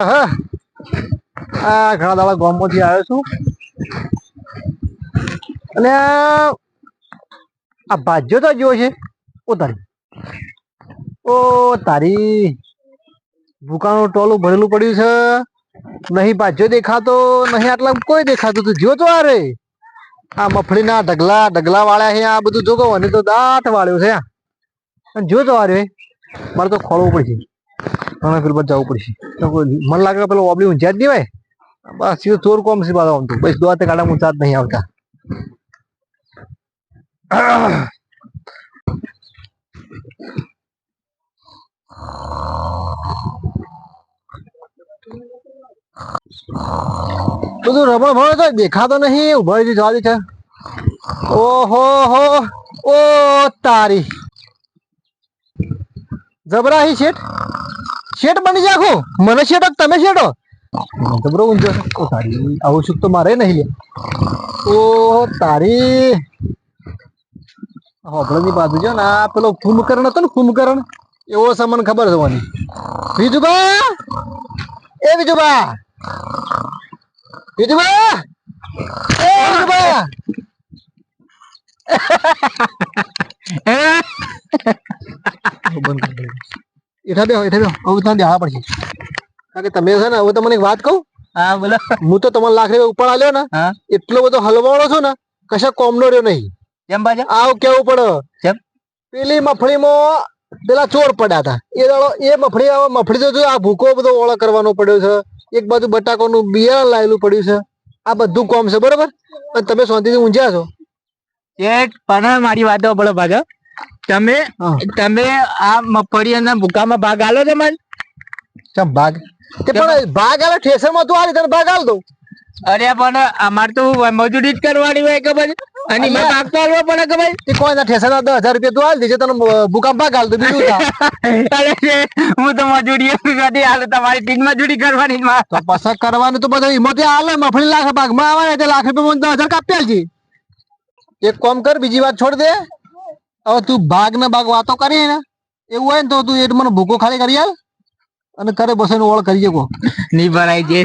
હા. ઘણા દાડા ગામમાંથી આવ્યો છું. અને આ ભાજ્યો તો જેવો છે. ઓ તારી. ઓ તારી. ભૂકાનું ટોલું ભરેલું પડ્યું છે. નહીં ભાજ્યો દેખાતો, નહીં આટલા કોઈ દેખાતું. તું જો તો અરે આ મફળીના ઢગલા ઢગલા વાળ્યા છે, આ બધું જોગો. અને તો દાંત વાળ્યો છે. જો તો અરે મારે તો ખોળવું પડશે. ઘણા પેલું પર જવું પડશે. મને લાગે કે પેલો ઓબલી ઊંઝા જ હોય બસ, સીધું ચોર કોમ છે બાદ આમ તો. બસ દોતે કાઢા ઊંચા જ નહીં આવતા. બધું રમણ ભણો તો દેખાતો નહીં, ઊભા રહી જવા દે છે. ઓહો, હો, ઓ તારી. જબરાહી શેઠ. શેઠ બની જાખો મને શેઠ તમે શેઠો? જબરો ઊંચો છે. ઓ તારી આવું સુખ તો મારે નહીં લે. ઓ તારી હોબળની બાજુ જો ને આ પેલો કુંભકર્ણ હતો ને કુંભકર્ણ એવો છે મને ખબર છે મને. બીજુબા એ બીજુબા બીજુબા એ બીજુબા એઠા બેહો એઠા બેહો. હવે તમને પડશે કારણ કે તમે છે ને હવે તમને એક વાત કહું. હા બોલો. હું તો તમારે લાખ રૂપિયા ઉપર આલ્યો ને એટલો બધો હલવાળો છો ને કશા કોમનો રહ્યો નહીં. કેમ બાજા આવ કેવું પડે કેમ? પેલી મફળીમાં પેલા ચોર પડ્યા હતા. એ દાડો એ મફળી આવે મફળી તો જો આ ભૂકો બધો ઓળો કરવાનો પડ્યો છે. એક બાજુ બટાકાનું બિયારણ લાયેલું પડ્યું છે. આ બધું કોમ છે બરોબર? અને તમે શાંતિથી ઊંઝ્યા છો. એ પણ મારી વાતો બોલો બાજા તમે તમે આ મફળીયાના ભૂકામાં ભાગ આલો છો મન ચમ ભાગ? તે પણ ભાગ આલે ઠેસરમાં તું આ તને ભાગ આલ દઉં. અરે પણ અમાર તો મજૂરી જ કરવાની હોય ખબર? અને મેં ભાગ તો આલવો પડે ખબર? તે કોઈ ના ઠેસર ના દસ હજાર રૂપિયા તું આલ દેજે તને ભૂકામ ભાગ આલ દઉં બીજું હું તો મજૂરી નથી હાલે તમારી ટીમ મજૂરી કરવાની જ તો પસંદ કરવાનું તો બધું હિંમતે આલે મફળી લાખ ભાગમાં આવે ને તે લાખ રૂપિયા દસ હજાર કાપ્યા છે એક કામ કર બીજી વાત છોડ દે. હવે તું ભાગ ને ભાગ વાતો કરી ને એવું હોય ને તો તું એ મને ભૂકો ખાલી કરી આવ અને કરે બસ ઓળ કરી શકો. નહીં ભરાય જે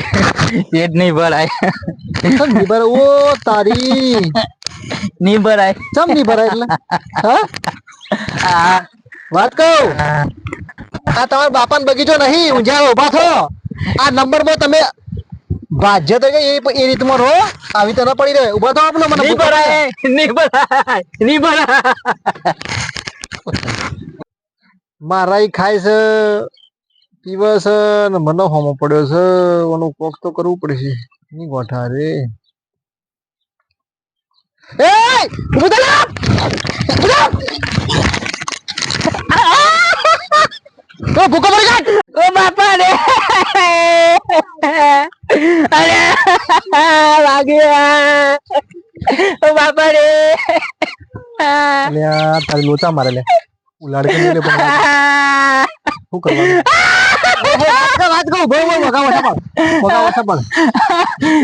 શેઠ નહીં ભરાય ઓ તારી. નહીં ભરાય ચમ નહીં ભરાય એટલે? હા? વાત કહું? આ તમારા બાપાનો બગીચો નહીં ઊંઝા ઊભા થો. આ નંબરમાં તમે ભાજ્ય તો એ એ રીતમાં રહો. આવી તો ન પડી રહે. ઊભા તો આપનો મને ભરાય નહીં ભરાય નહીં ભરાય. મારા ખાય છે પીવે છે ને મને હોમો પડ્યો છે. ઓનું કોક તો કરવું પડશે. ની ગોઠા રે. એ ઊભું થા લે! તો ભૂકો પડી કાઢ! ઓ બાપા રે અરે! વાગ્યા! ઓ બાપા રે અલ્યા તારી લોચા મારે લે. ઉલાડ કે લે પણ શું કરવાનું? વાત કહું ભાઈ ભાઈ વગા વસા પાડ વગા વસા પાડ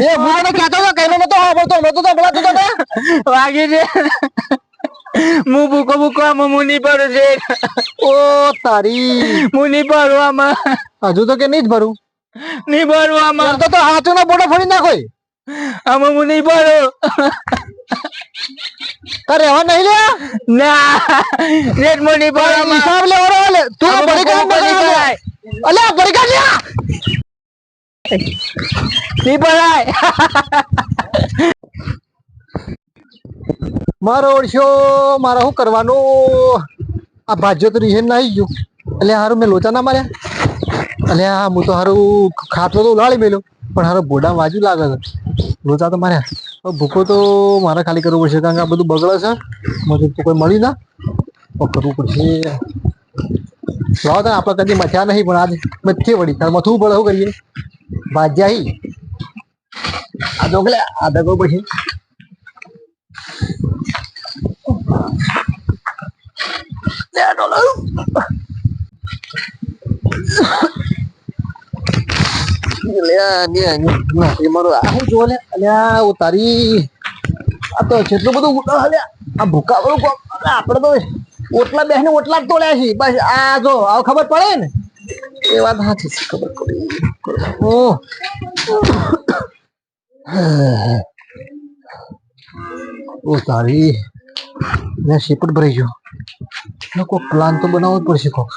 એ હું તને કહેતો હતો કઈનો નતો આવડતો નતો તો પેલા તું. વાગી છે હું ભૂકો ભૂકો આમાં મુનિ પડું છે. ઓ તારી. મુનિ ભરું આમાં. હજુ તો કે નહીં જ ભરું? નહીં ભરું આમાં. તો તો હાથો ના બોટો ફોડી નાખો આમાં હું નહીં અરે તારે નહીં લે? ના. નેટ પડું આમાં. હિસાબ લે. તું આ આમાં ભરી ભૂકો ભરી ભૂકો નહીં પડાય. અલ્યા બળી લે નહીં પડાય મારો ઓળશો, મારે શું કરવાનું? આ ભાજ્યો તો રિહેન નાઈ ગયું. એટલે હારું મેં લોચા ના માર્યા. એટલે હા હું તો હારું ખાટલો તો ઉલાળી મેલ્યો, પણ હારો બોડા વાજુ લાગે છે. લોચા તો માર્યા. ભૂખો તો મારે ખાલી કરવું પડશે, કારણ કે આ બધું બગડે છે. મને તો કોઈ મળી ના. તો કરવું પડશે. લાવો તને આપણે કદી મથ્યા નહીં, પણ આજ મથીએ વળી. તાર મથવું પડે, શું કરીએ? ભાજ્યા આ જોગલે આ દગો પછી. અલ્યા, ને, ને, ના, આ શું જોવો લે? અલ્યા, ઓ તારી આ તો વાળું આપણે તો ઓટલા ઓટલા જ તોડ્યા છે આ જો આવ ખબર પડે ને એ વાત સાચી ખબર પડી ઓ ઓ તારી. મેં શેપટ ભરાઈ ગયો. એટલે કોઈક પ્લાન તો બનાવવો પડશે કોક.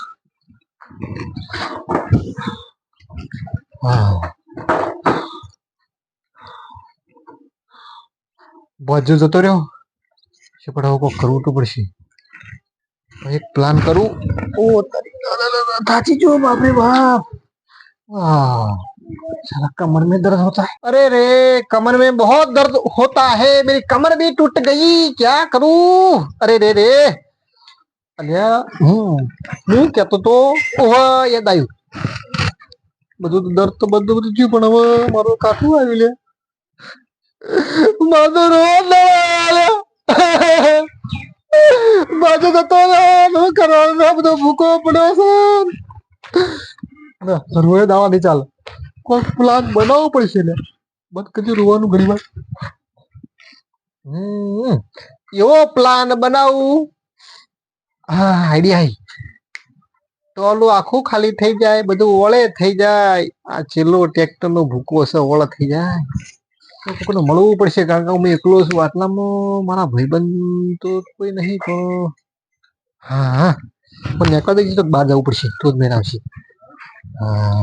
બાજુ જતો રહ્યો. શેપટ હવે કોક કરવું તો પડશે. એક પ્લાન કરું. ઓ તારી. થાચી જો બાપરે બાપ. વાહ साला कमर में दर्द होता है अरे रे कमर में बहुत दर्द होता है मेरी कमर भी टूट गई क्या करूं अरे रे रे અલ્યા હું હું કેતો તો ઓહ યાદ આવ્યું બધું તો દર્દ તો બધું બધું થયું પણ હવે મારું કાઠું આવ્યું લે મારો રોજ બાજુ જતો રહ્યો કરવાનો આ બધો ભૂકો પડ્યો છે રોએ દાવા નહીં ચાલે કોઈ પ્લાન બનાવવો પડશે ને બંધ કરજો રોવાનું ઘણી વાર એવો પ્લાન બનાવું. હા આઈડિયા આઈ. ટોલું આખું ખાલી થઈ જાય, બધું ઓળે થઈ જાય. આ છેલ્લો ટ્રેક્ટર નો ભૂકો હશે ઓળે થઈ જાય. કોઈને મળવું પડશે, કારણ કે હું એકલો છું, આટલામાં મારા ભાઈબંધ તો કોઈ નહીં, તો હા. હા પણ દઈ તો બહાર જવું પડશે, તો જ મેળ આવશે. હા.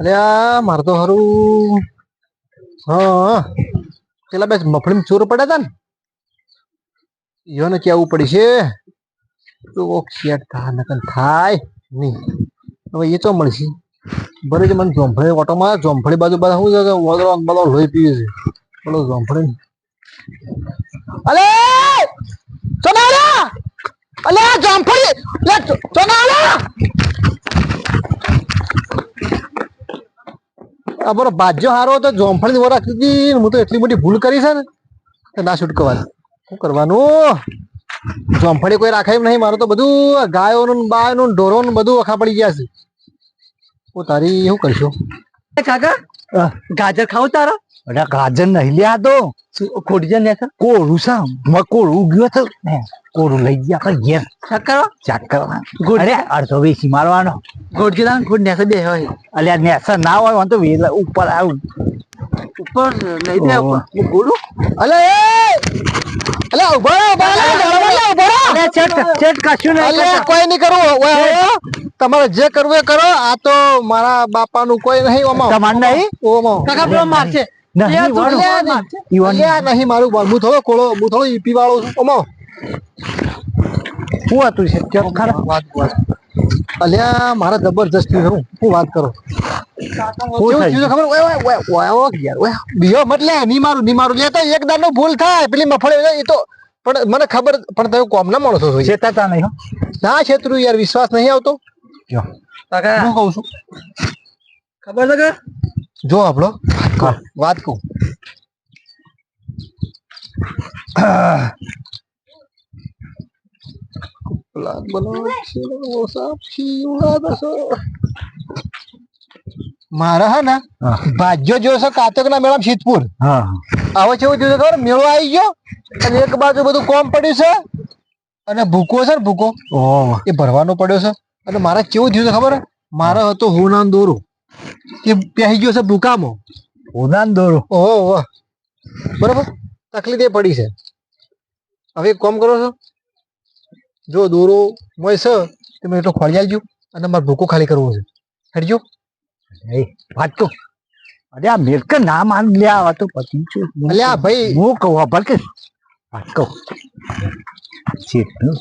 અરે આ, મારે તો હારું, હા, પેલા બે મફળી ચોર પડ્યા હતા ને. યોને કેવું પડશે તો શેટ થાય નહીં. હવે એ તો મળશે. જ મને જોંફળી ઓટોમાં જોંફળી બાજુ બધા શું છે કે વદરો લોહી પીવે છે. બોલો જોંફળી અલે! ચોનાલા અલે આ જોંફળી લે ચોનાલા આ બરો બાજ્યો હારો તો જોમફળી વરા કીધી હું તો એટલી મોટી ભૂલ કરી છે ને ના છૂટકવા શું કરવાનું? જોમફળી કોઈ રાખાય નહીં મારું તો બધું ગાયોનું ને બાયોનું ને ઢોરોનું બધું વખા પડી ગયા છે. ઓ તારી શું કરશો? કાકા ગાજર ખાવ તારા? અરે ગાજર નહીં લ્યા તો. ખોટી જાય ને કોરું છે મકોરું ગયો તો ને કોરું લઈ ગયા આપણે ઘેર. ચક્કર ચાક કરવા. ગુડ. અરે અડધો વેચી મારવાનો. ગોડજી દાન ખોટ નેસે બે હોય. અલ્યા નેસર ના હોય વાંધો વેલા ઉપર આવું. ઉપર લઈ દે. ઉપર. ગોડું અલે એ! અલે ઊભો ઊભો રહો, ઊભો. અરે ચેટ ચેટ કશું અલે કોઈ નહીં કરવું. ઓય, ઓય. તમારે જે કરવું એ કરો. આ તો મારા બાપાનું કોઈ નહીં ઓમાં. તમાર નહીં? ઓમાં. કાકા પેલો મારશે. નહીં મારું બાળ. હું થોડો કોળો હું થોડો ઈપી વાળો છું. ઓમાં. શું હતું છે? ચેક ખરા? વાત વાત. અલ્યા મારા જબરજસ્તી કરું હું વાત કરો? શું કેવું થયું? થયું છે ખબર? ઓય ઓય ઓય ઓય ઓય યાર ઓય. બીજો મત લે ની મારું ની મારું. લે તો એક દાડનો ભૂલ થાય. પેલી મફળે એ તો પણ મને ખબર પણ તમે કોમ ના માણસો છો યાર. ચેતાતા નહીં ના છેતરું યાર વિશ્વાસ નહીં આવતો. જો. હું કહું છું? ખબર છે કે? જો આપણો વાત કહું. પ્લાન બનાવો છે, છે. મારે હે ને હા. ભાજ્યો જો છે કાતક ના મેળા શીતપુર હા હવે કેવું જોયું ખબર? મેળો આવી ગયો અને એક બાજુ બધું કોમ પડ્યું છે અને ભૂકો છે ને ભૂકો. એ ભરવાનો પડ્યો છે. અને મારે કેવું થયું છે ખબર? મારો હતો હતો નામ દોરો. એ પહેરી ગયો છે ભૂકામાં. ઉદાન દોરો ઓહો. બરાબર? તકલીફ એ પડી છે. હવે એક કામ કરો છો. જો દોરો મોય છે તમે એટલો ખોળી આવજો અને મારે ભૂકો ખાલી કરવો છે. હેડજો એ વાત કહું અરે આ મેરક ના માન લે આવા તો પતિ છે. આ ભાઈ હું કહું આ ભલે કે વાત કહું. ચેતનું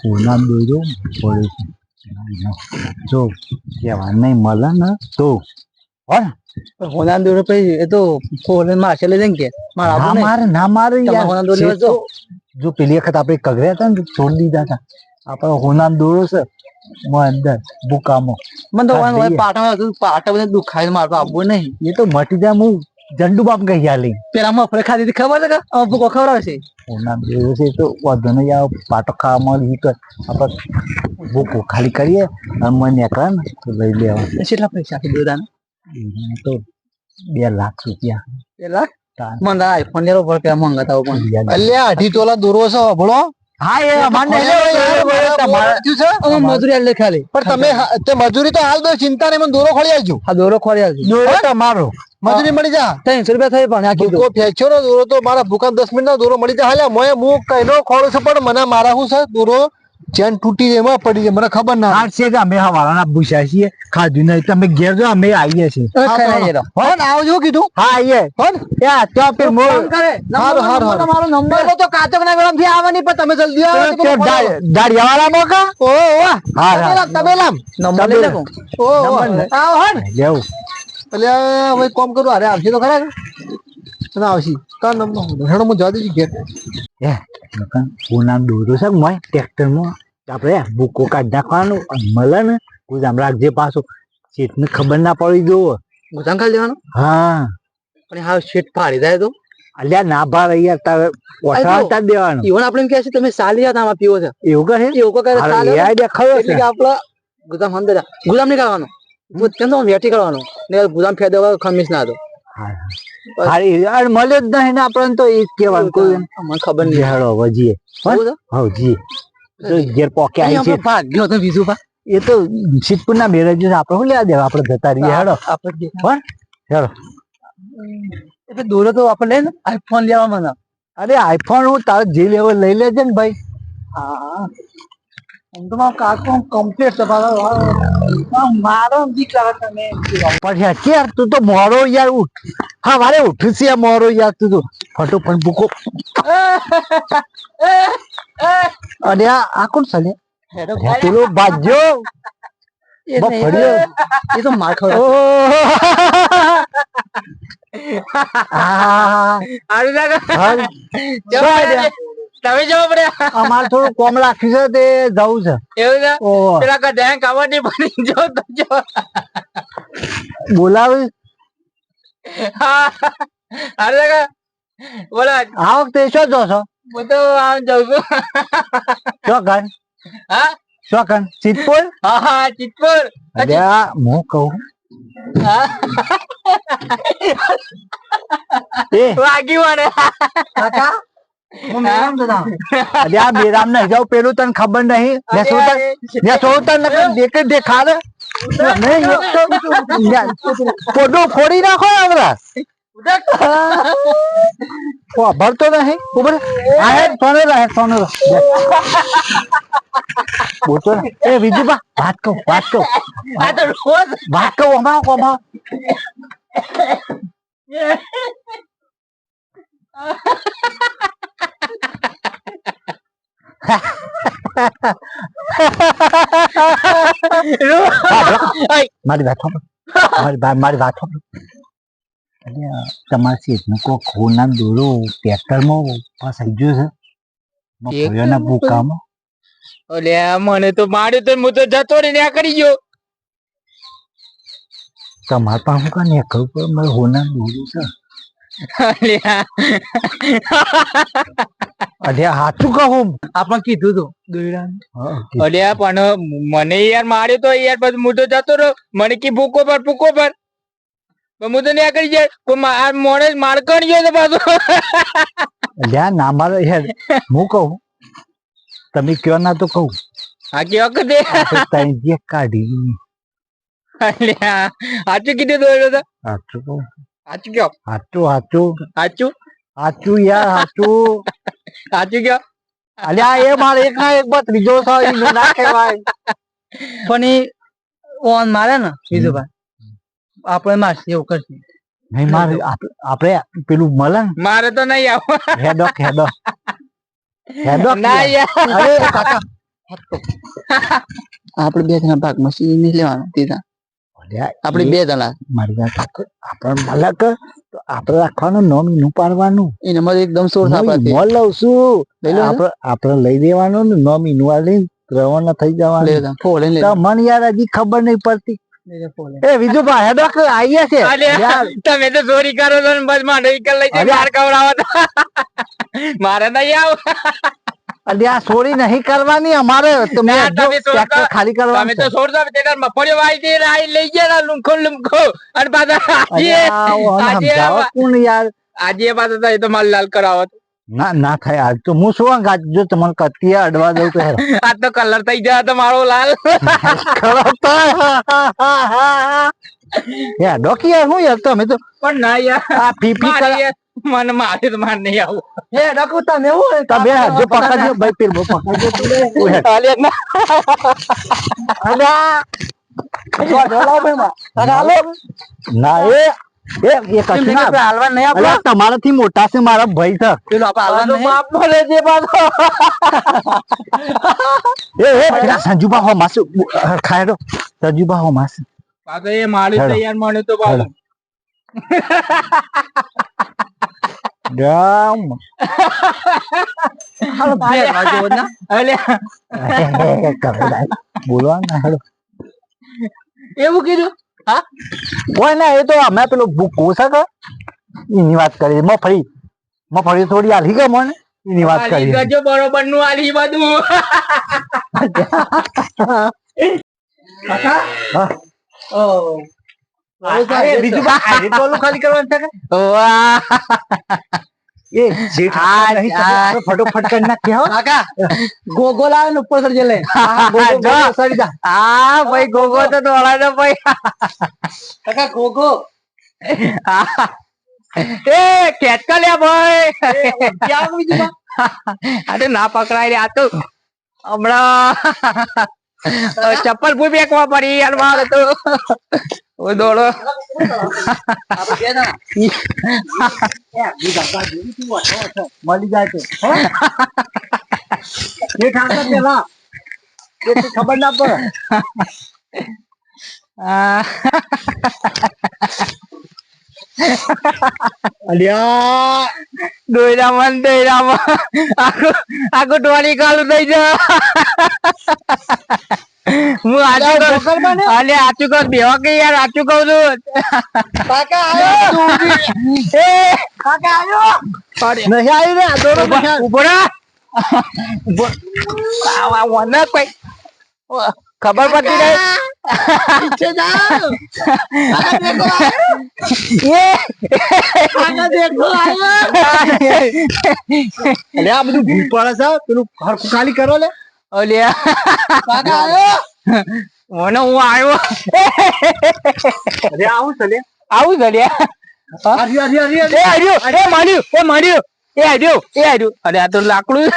દોરો પડ્યો જો કહેવા નહીં મળે ને તો? હોના? દોરો પછી એ તો ફોન મારશે લઈ જાય કે. મારા નહીં. મારે ના મારે યાર. હોના દોરો તો- જો પેલી વખત આપણે કગર્યા હતા ને છોડી દીધા હતા. આપણે હોના દોરો છે મોં અંદર બુકામાં મને તો હોય. પાટા હતું પાટા બધા દુખાય મારતો આબુ નહીં. એ તો મટી જાય હું જંડુ બાપ કહી આલી પેલા મફળે ખાધી હતી ખબર છે કે? ભૂકો ખવડાવશે હોના દોરો છે તો વધુ નહીં આવે પાટો ખાવા મળે તો આપણે ભૂકો ખાલી કરીએ અને મને નીકળે ને તો લઈ લેવા. કેટલા પૈસા આપી દીધા એને તો બે લાખ રૂપિયા. પેલા તાન. મને આઈફોન લેવો પડે પેલા મંગાતા પણ. અલ્યા અઢી તોલા દોરો છે ભણો. હા એ અમારને. મજૂરી આલે ખાલી પણ તમે તે મજૂરી તો હાલ દો ચિંતા નહીં મને દોરો ખોલી આવજો આ દોરો ખોરી આવજો દોરો તમારો. મજૂરી મળી જા. ત્રણસો રૂપિયા થઈ પણ આખી કીધું ભૂકો ફેંચ્યો ને દોરો તો મારા ભૂકા દસ મિનિટ નો દોરો મળી જાય. હાલ્યા મોય હું કઈનો ખોળું છું પણ મને મારા શું છે દોરો. ચેન તૂટી જાય એમાં પડી જાય મને ખબર ના આઠ છે કે અમે હવાના ભૂસ્યા છીએ ખાધું નહીં તમે ઘેર જો અમે આવીએ છીએ. હોન આવજો કીધું. હા આવીએ. હોન યા તો પે મો કરે. હારું, હારું, હારું. તમારો નંબર. તો કાચક ના ગરમથી આવવાની પણ તમે જલ્દી આવો દાડિયાવાળા મોકા ઓ ઓ હા હા. તબેલામ નંબર લઈ લે ઓ આવ હોન લેવું. એટલે હવે કોમ કરું અરે આવશે તો ખરા ના આવશે. કા નંબર હેડો હું જવા દઈશ ઘેર. પૂના દોરો છે મોય? ટ્રેક્ટરમાં આપણે ભૂકો કાઢ નાખવાનું અને મળે ને ગુજામ રાખજે પાછું. શેઠને ખબર ના પડી જોવો ગુદામ ખાલી દેવાનું? હા. પણ હા શેઠ ફાડી જાય તો. અલ્યા ના ભાર યાર તારે ઓછા દેવાનું. ઈવન આપણે કહે છે તમે સાલી હતા આમાં પીવો છે. એવું કહે? એવું કહે સાલે idea ખરો એટલે કે આપડા ગુદામ અંદર ગુદામ નહીં કરવાનો કેમ તો વેઠી કરવાનો. ને ગુદામ ફેર દેવા ખમીસ ના હતો હા, હા. અરે યાર મળ્યો જ નહીં ને આપણને તો એ કેવાનું કોઈ મને ખબર નહીં. હેડો હવે જીએ. એવું છે? હવ જીએ. તો ઘેર પોકે આવી છે. ભાગ્યો તો બીજું ભા એ તો સિદ્ધપુર ના મેરેજ છે આપણે શું લેવા દેવા? આપણે જતા રહીએ. હેડો. આપણે પણ હેડો. દોરો તો આપણે લઈને આઈફોન લેવા મને અરે આઈફોન હું તારે જે લેવો લઈ લેજે ને ભાઈ. હા. યાર તું તો મોરો યાર હા મારે ઉઠું છે મોરો યાર તું તો. ફટોફટ ભૂકો. અરે આ કોણ ચાલે પેલો ભાજ્યો એ તો માખો હા, જવા પડે. તમે જવા પડે. અમારે થોડું કોમ રાખ્યું છે તે જવું છે. એવું છે? પેલા પેલા કદાચ ખબર નહીં પડી. જો તો જો. બોલાવે. હારું લાગે આ વખતે શું જો છો? હું તો આમ જઉં છું. શું કર હા? શું કર સિદ્ધપુર હા હા ચિતપુર અરે હું કહું. હા. વાગ્યું મને કાકા? હું મેરામ જતા અરે આ મેરામ નહીં જાઉં પેલું તને ખબર નહીં. ને શું તને ને શું તને દેખે દેખાડે નહીં એક તો યાર, પોડું ફોડી નાખો ને હમણાં ભરતો નહીં ઉભર આ હે સોનો રહે સોનો રહે બોલતો ને. એ બીજું બા વાત કહું વાત કહું. આ તો રોજ વાત કહું હમણાં હમણાં મારી વાત. મારી વાત તમારા શેઠને કોક ખૂના દોરો ટ્રેક્ટરમાં ફસાઈ ગયો છે. મગફળીઓના ભૂકામાં. ઓલે મને તો માર્યું તો હું તો જતો ને કરી ગયો. તમારે પાસે કાને ખબર પડે મારે હોના દોરું છે. અલ્યા. હાચું કહું આપણે કીધું તું. અલ્યા પણ મને યાર માર્યો તો યાર પછી હું તો જતો રહ્યો. મને કી ભૂકો પર ભૂકો પર મુદ્દો હું તો ત્યાં કરી જાય. કોઈ આ મોણે મારકણ ગયો તો પાછો. અલ્યા ના મારો યાર. હું કહું? તમે કયો ના તો કહું? આ કે વખતે આપણે જે કાઢી. અલ્યા કીધું દોડ્યો તો. હાચું કહું. સાચું કયો? હાચું હાચું સાચું? હાચું યાર હાચું સાચું કયો? અલ્યા એ મારે એક ના એક બસ ત્રીજો ના કહેવાય. પણ એ ઓન મારે ને બીજું ભાઈ આપણે મારશે એવું કરશે. નહીં મારે આપણે પેલું મળે ને? મારે તો નહીં આવો. હેડો હેડો હેડો ના યાર. અરે કાકા. આપણે બે જણા ભાગ મશીન નહીં લેવાના અલ્યા, આપણે બે જણા. મારી વાત આપણે મલક તો આપણે રાખવાનું નોમનું પાડવાનું એને મારે એકદમ સોર મોલ લઉં છું. લઈ આપણે આપણે લઈ દેવાનું ને નોમનું આ લઈને રવાના થઈ જવાનું. મને યાર હજી ખબર નહીં પડતી. એ બીજું ભાઈ હેડોક આવીએ છે. તમે તો ચોરી કરો છો ને બસ માંડો વિકલ લઈ જાય માર મારે નહીં આવ. અલ્યા આ ચોરી નહીં કરવાની અમારે. તમે તો- ખાલી. છોડતા તેના મફળીઓ વાઈ દે આઈ લઈ ગયા લુંખો લુંખો. અને પાછા આજે આજે કોણ યાર? આજે પાછા એ તો માલ લાલ કરાવત ના ના થાય આજ તો. હું શું આજ જો તમને કત્તી અડવા દઉં તો હેરો. આ તો કલર થઈ જાય તો મારો લાલ. યાર ડોકી યાર હું યાર તમે તો પણ ના યાર. આ પીપી મને મારે તો માર નહીં આવું. હે ડકુ તમે એવું તમે જો પકડજો ભાઈ પીર પકડજો તું લે. તું હેડ. અલ્યા ના અલ્યા. ના એ એ એ તમારાથી મોટા છે મારા ભાઈ એ એ સંજુબા હો માસુ. ખાયરો સંજુબા હો માસુ. એ માળી તૈયાર મળ્યો તો પાછું રામ અલ્યા બોલવા ના હેડો એવું કીધું કોઈ ના એ તો અમે પેલો ભૂકો છે કે એની વાત કરી મફળી મફળી થોડી આલી ગયો મને એની વાત કરી ગજો બરોબરનું આલી બધું બીજું ખાલી કરવાનું છે કે? એ જેઠ આ- નહીં ફટોફટ કરી નાખી હો. કાકા. ગોગોલ આવે ને ઉપર સડી લે. સરી જા. ભાઈ ગોગો તો દોડા દો ભાઈ. કાકા ગોગો. એ ખેંચકા લે ભાઈ. ક્યાં બીજું? અરે ના પકડાય રે આ તો હમણાં ચપ્પલ ભૂ ફેંકવા પડી યાર મારે બે જણા. મળી જાય તો? જેઠ આવતા પેલા. ખબર ના પડે. અલ્યા. દોયરામાં ને આખું આખું ટોળી કાલું થઈ હું આચું કહું? અલે આચું કહું? બેવા કે યાર આચું કહું છું. કાકા આવ્યો એ. કાકા આવ્યો અરે. નહીં આવી દોરો વને કોઈ. ખબર પડતી નહીં પીછે જાઓ. દેખો એ. દેખો આ બધું ભૂલ પડે છે પેલું હરખું ખાલી કરો લે. ઓલિયા કાકા આવ્યો? મને હું આવ્યો? અરે આવું છે લે. આવું ચડ્યા હરી હરી હરી એ હાર્યું એ માર્યું એ માર્યું એ હાર્યું એ હાર્યું અરે આ તો લાકડું.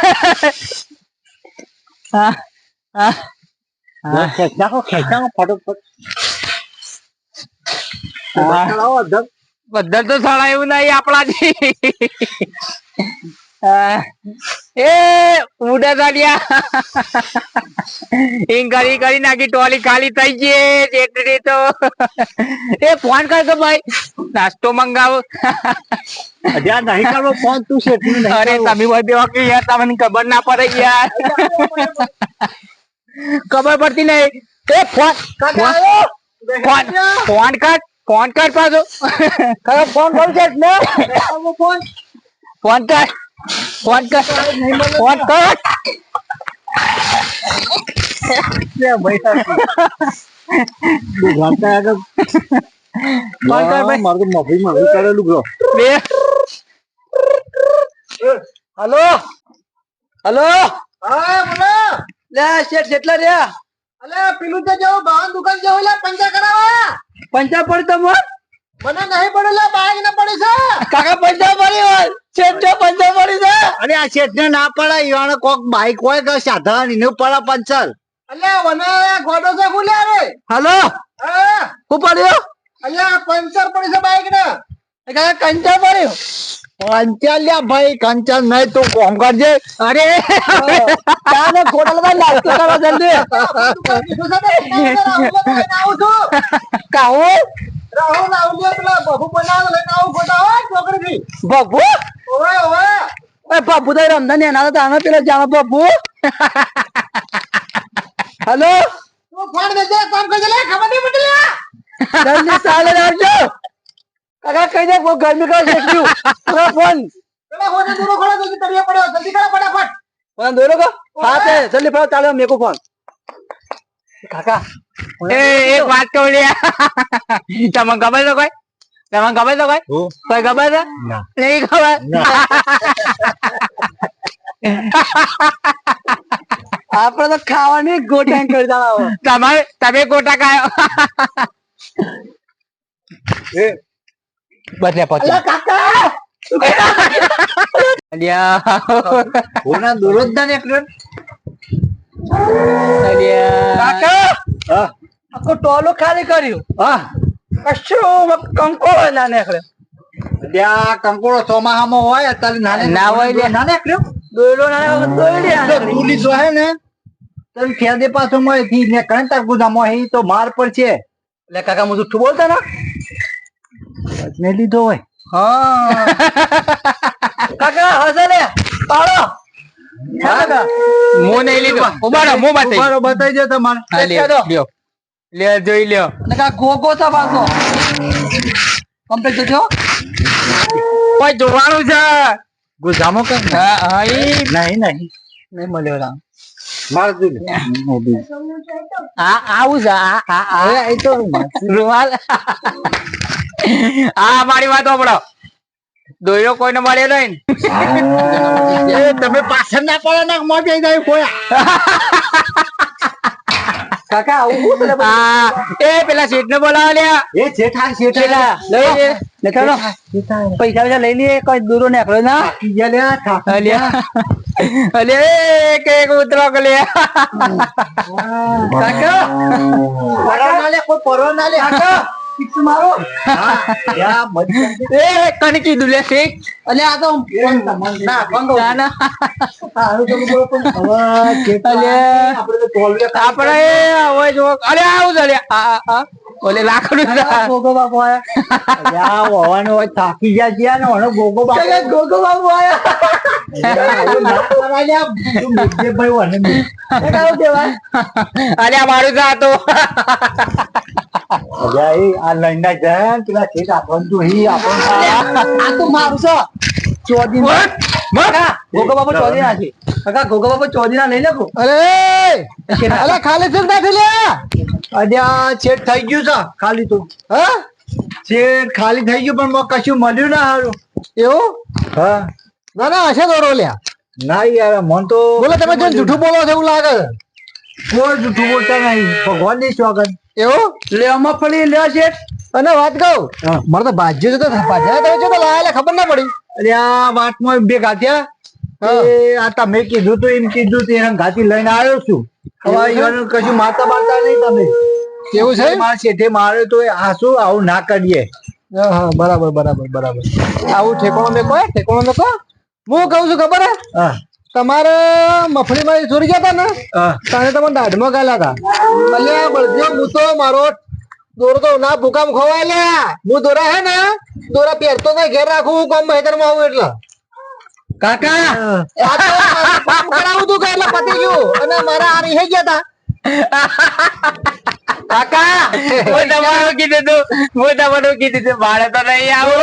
હા હા. હા. ખેંચ નાખો ખેંચ નાખો ફટોફટ. બધા તો સળાયું નહીં આપણાથી. એ ઉડા ચાલ્યા એમ કરી કરી નાખી ટોલી ખાલી થઈ ગઈ જેટલી તો. એ ફોન કર કે ભાઈ નાસ્તો મંગાવો. અજા નહીં કરવો ફોન તું નહીં અરે. તમે બેવા કે યાર તમને ખબર ના પડે યાર. ખબર પડતી નહીં. એ ફોન ફોન ફોન ફોન કર ફોન કર પાછો. કાકા ફોન કરું છે? ફોન ફોન કર. ફોન કર ફોન કર. હલો? હલો? હા બોલો. લે શેઠ જેટલા રહ્યા? અલે પેલું તો જવું ભાવન દુકાન જવું લે પંચા કરાવવા. પંચા પડતો મને નહીં પડે લે બાઈક ને પડે છે. કાકા પંચા પડી હોય. શેઠ જો પડી છે? અરે આ શેઠને ના પડે ઈવાને કોક બાઈક હોય કે સાધારણ એને પડે પંચર. અલે વને ગોડો છે ખુલ્યા રે હલો? હા. હું પડ્યો? અલ્યા પંચર પડી છે બાઈક ને કાકા કંચર પડ્યો. પંચર લ્યા ભાઈ કંચર નહીં તું કોમ કરજે. અરે! તાને ગોડો લગા નાસ્તો કરો જલ્દી. કાહો રાહુલ રાહુલ પેલા બહુ બનાવ લઈને આવું ફોટા હોય છોકરી બબુ? ઓવે ઓવે. એ બબુ તો રમદાન એના તો આનો પેલો જાણો બબુ. હેલો? તું ફોન દેજે કામ કરજે લે ખબર નહીં પડી લે. જલ્દી સાલે આવજો કાકા કહી દે કોઈ ગરમી કરો શેક્યું પૂરા ફોન. પેલા હોને દોરો ખોળો જલ્દી તળિયે પડ્યો જલ્દી કરો ફટાફટ. ફોન દોરો કો? હા તે જલ્દી ફટાફટ ચાલે મેકો ફોન. કાકા એ એક વાત કહું લ્યા તમને ખબર છે કોઈ? તમને ખબર છે કોઈ? કોઈ ખબર છે? નહીં ખબર? આપણે તો ખાવાની ગોટા કરી તમારે તમે ગોટા ખાયો. બદલે પછી કાકા! અલ્યા. કોના દોરો જ ના કાકા! હા. આખો ટોલો ખાલી કર્યું. હા. કશું કંકો ના નીકળે ત્યાં કંકોડો ચોમાહામાં હોય અત્યારે નાને ના હોય લે. ના નીકળ્યો? દોયડો ના નીકળે દોયડી ના જો નીકળી. તું લીધો હે ને તને ખેદે પાછો મળે થી ને કંટા ગુદામાં હે તો માર પર છે. એટલે કાકા હું જુઠ્ઠું બોલતા ના? ને લીધો હોય. હા. કાકા હસે લે પાડો. હું નહીં લીધો. ઉભારો હું બતાવી ઉભારો બતાવી દે તમારે હા, લ્યો, લ્યો. લ્યો જોઈ લ્યો. અને કા ગોગો છે પાછો? કમ્પ્લીટ જો કોઈ જોવાનું છે. ગુજામો કર હા હા નહીં નહીં. નહીં મળ્યો રામ. આ આવું છે આ આ આ. એ તો રૂમાલ. આ મારી વાત સાંભળો. દોયરો કોઈને મળ્યો નહીં. એ તમે પાછળ ના પડે ને મો જઈ જાય કોઈ કાકા આવું કરે બધું? એ પેલા શેઠ ને બોલાવો લ્યા. એ શેઠા શેઠા. લઈ લે. ને ચાલો પૈસા પૈસા લઈ લે કોઈ દૂરો નીકળ્યો ના. થાકી ગયા લે અલ્યા અલ્યા એક એક ઉતરો કે લે કાકા. પરવા ના લે કોઈ પરવા ના લે. કાકા. ફિક્સ મારો? એ કને કીધું લે શેઠ અને આ તો ના બંગો ના ના સારું તો બોલો પણ હવે જેઠા અલ્યા. આપણે તો ટોલવે આપણે હવે જો અરે આવું જલે આ આ, આ. ઓલે લાકડું. ગોગો બાપુ આયા. યા હોવાનો હોય થાકી ગયા જ્યાં ને ઓનો ગોગો બાપો ગોગો બાપુ આયા. અલ્યા મારું તો. અલ્યા એ આ લઈને જાય ને પેલા શેઠ આપણને તો હી આપણને આ તો મારું છે. ચોદી કાકા ગોગો બાપુ ચોદી ના છે. કાકા ગોગો બાપુ ચોદી ના લઈ લે અરે અલે ખાલી સિંગ નાખી લે. અલ્યા છેડ થઈ ગયું છે ખાલી તો. હા? છેડ ખાલી થઈ ગયું પણ મને કશું મળ્યું ના હારું. એવું? હા. ના ના હશે દોરો લ્યા. ના યાર મન તો બોલો તમે જેમ જૂઠું બોલો છો એવું લાગે કોઈ જૂઠું બોલતા નહીં. ભગવાનની સ્વાગત. એવું? લે મગફળી લે શેઠ. અને વાત કહું. મારે તો ભાજ્યો છે તો ભાજ્યા તમે છો તો લાયેલા ખબર ના પડી. અરે આ વાતમાં બે ગાંઠ્યા. આ તમે કીધું તું એમ કીધું તું એના ઘાતી લઈને આવ્યો છું. હવે કશું મારતા મારતા નહીં તમે. એવું છે? મારા શેઠે માર્યો તો આ શું આવું ના કરીએ. હા બરાબર બરાબર બરાબર. આવું ઠેકોણો મેં કહો ઠેકોણો મેં કહો. હું કહું છું ખબર હે? હા. તમારે મફળીમાં ચોરી ગયા હતા ને? હા. તાને તમે દાઢમાં ગાલ્યા હતા. અલ્યા બળદિયો હું તો મારો દોરો તો ના ભૂકામ ખવાય લ્યા હું દોરા હે ને દોરા પહેરતો નહીં ઘેર રાખું કોમ મહેતરમાં આવું એટલે. કાકા! તો મારું કામ કરાવું તું કે એટલે પતી ગયું. અને મારા આ રહી ગયા હતા કાકા હું તમારું કીધું તું હું તમારું કીધું તું ભાડે તો નહીં આવું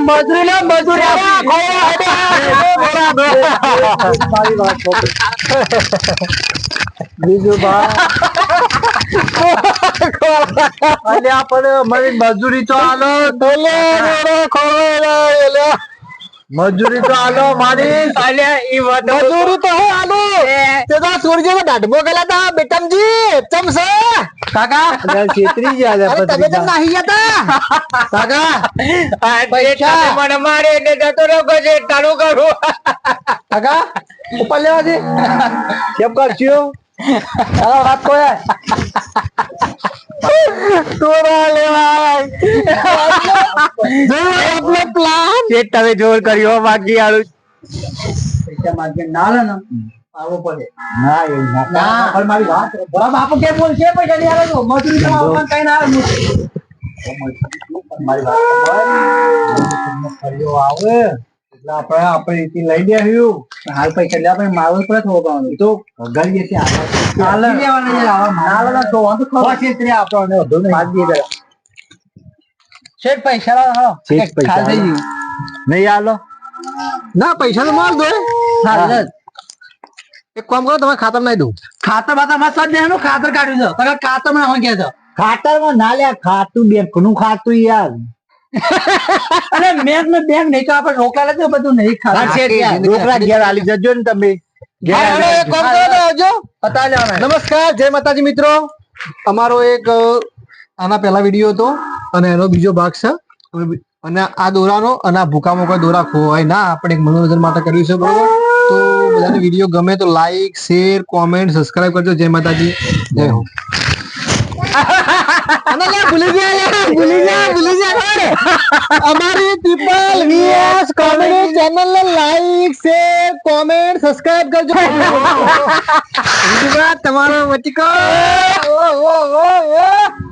મજૂરી લે મજૂરી મારી બીજું બા આપણે મજૂરી તો આલો. બોલે એટલે મજૂરી તો આલો મારી. અલ્યા ઈ વાત મજૂરી તો હે આલો. તે તો સૂરજ દાઢમાં ગયેલા તા બેટમજી. કાકા. છેતરી ગયા તમે પત્રિકા. નાહી ગયા કાકા. આ જે મને મારે એટલે જતો રહ્યો છે તારું કરું કાકા ઉપર લેવા દે. કેમ કરશું? હાલો વાત કોઈ દોરા લેવા જો આપણો પ્લાન જે તમે જોર કર્યો બાકી આળું ના ને આવો પડે ના એવું મારી તો આપવાનું કઈ ના આવે આપણે આપણે અહીંથી લઈ લેવું હાલ પૈસા લે આપણે મારું લેવાના. છે, આવા ના તો વાંધો આપણને વધુ નહીં. પાંચ દિવસ શેઠ પૈસા લાવો હાલો. શેઠ પૈસા. થઈ લાવો. નહીં આલો. ના પૈસા તો માલ દો. હાલે. એક કામ કરો તમે ખાતર નાઈ દઉં. ખાતર બાતરમાં સજ ખાતર કાઢ્યું છે તમે ખાતરમાં છો ખાતરમાં ના લે ખાતું બેંકનું ખાતું યાર. અને મેં ને બેંક નહીં તો આપણે રોકડા લેજો બધું નહીં ખાવા. રોકડા ઘેર આલી જજો ને તમે. નમસ્કાર જય માતાજી મિત્રો. અમારો એક આના પહેલા વીડિયો હતો અને એનો બીજો ભાગ છે. અને આ દોરાનો અને આ ભૂકા મોકા દોરા ખોવાય ના. આપણે એક મનોરંજન માટે કર્યું છે બરોબર? તો બધાને વીડિયો ગમે તો લાઈક શેર કોમેન્ટ સબસ્ક્રાઈબ કરજો. જય માતાજી. જય હો. અને લે, ભૂલી ગયા યાર ભૂલી ગયા ભૂલી ગયા અમારી પીપલ વીએસ કોમેડી ચેનલ ને લાઈક શેર કોમેન્ટ સબસ્ક્રાઇબ કરજો. તમારો વચકો? ઓ ઓ ઓ ઓ.